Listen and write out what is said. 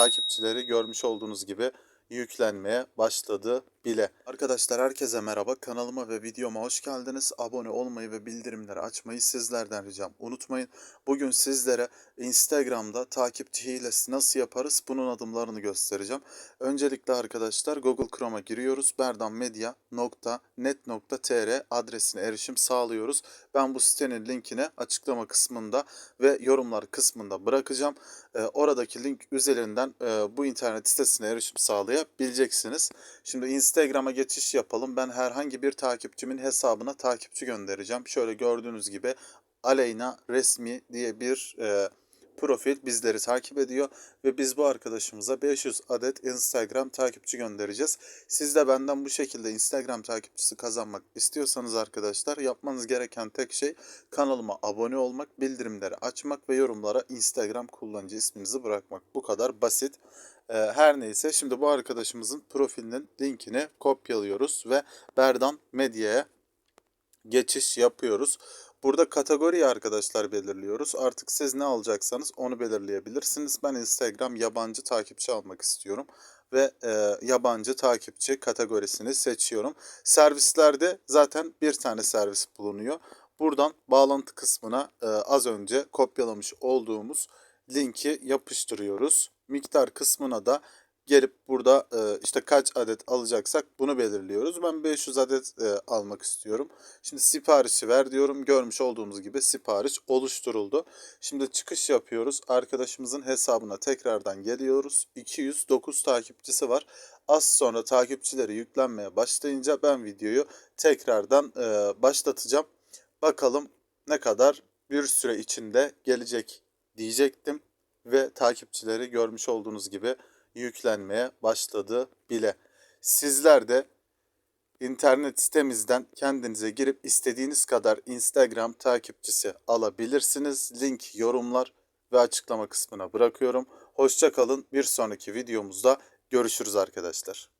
takipçileri görmüş olduğunuz gibi yüklenmeye başladı bile. Arkadaşlar herkese merhaba. Kanalıma ve videoma hoş geldiniz. Abone olmayı ve bildirimleri açmayı sizlerden ricam unutmayın. Bugün sizlere Instagram'da takipçi hilesi nasıl yaparız bunun adımlarını göstereceğim. Öncelikle arkadaşlar Google Chrome'a giriyoruz. berdanmedia.net.tr adresine erişim sağlıyoruz. Ben bu sitenin linkini açıklama kısmında ve yorumlar kısmında bırakacağım. Ee, oradaki link üzerinden e, bu internet sitesine erişim sağlayabileceksiniz. Şimdi Instagram'a geçiş yapalım. Ben herhangi bir takipçimin hesabına takipçi göndereceğim. Şöyle gördüğünüz gibi Aleyna Resmi diye bir e, profil bizleri takip ediyor ve biz bu arkadaşımıza 500 adet Instagram takipçi göndereceğiz. Siz de benden bu şekilde Instagram takipçisi kazanmak istiyorsanız arkadaşlar yapmanız gereken tek şey kanalıma abone olmak, bildirimleri açmak ve yorumlara Instagram kullanıcı isminizi bırakmak. Bu kadar basit. Ee, Her neyse şimdi bu arkadaşımızın profilinin linkini kopyalıyoruz ve Berdan Medya'ya geçiş yapıyoruz. Burada kategoriyi arkadaşlar belirliyoruz. Artık siz ne alacaksanız onu belirleyebilirsiniz. Ben Instagram yabancı takipçi almak istiyorum ve e, yabancı takipçi kategorisini seçiyorum. Servislerde zaten bir tane servis bulunuyor. Buradan bağlantı kısmına e, az önce kopyalamış olduğumuz linki yapıştırıyoruz. Miktar kısmına da gelip burada e, işte kaç adet alacaksak bunu belirliyoruz. Ben 500 adet e, almak istiyorum. Şimdi siparişi ver diyorum. Görmüş olduğunuz gibi sipariş oluşturuldu. Şimdi çıkış yapıyoruz. Arkadaşımızın hesabına tekrardan geliyoruz. 209 takipçisi var. Az sonra takipçileri yüklenmeye başlayınca ben videoyu tekrardan e, başlatacağım. Bakalım ne kadar bir süre içinde gelecek diyecektim ve takipçileri görmüş olduğunuz gibi yüklenmeye başladı bile. Sizler de internet sitemizden kendinize girip istediğiniz kadar Instagram takipçisi alabilirsiniz. Link yorumlar ve açıklama kısmına bırakıyorum. Hoşça kalın. Bir sonraki videomuzda görüşürüz arkadaşlar.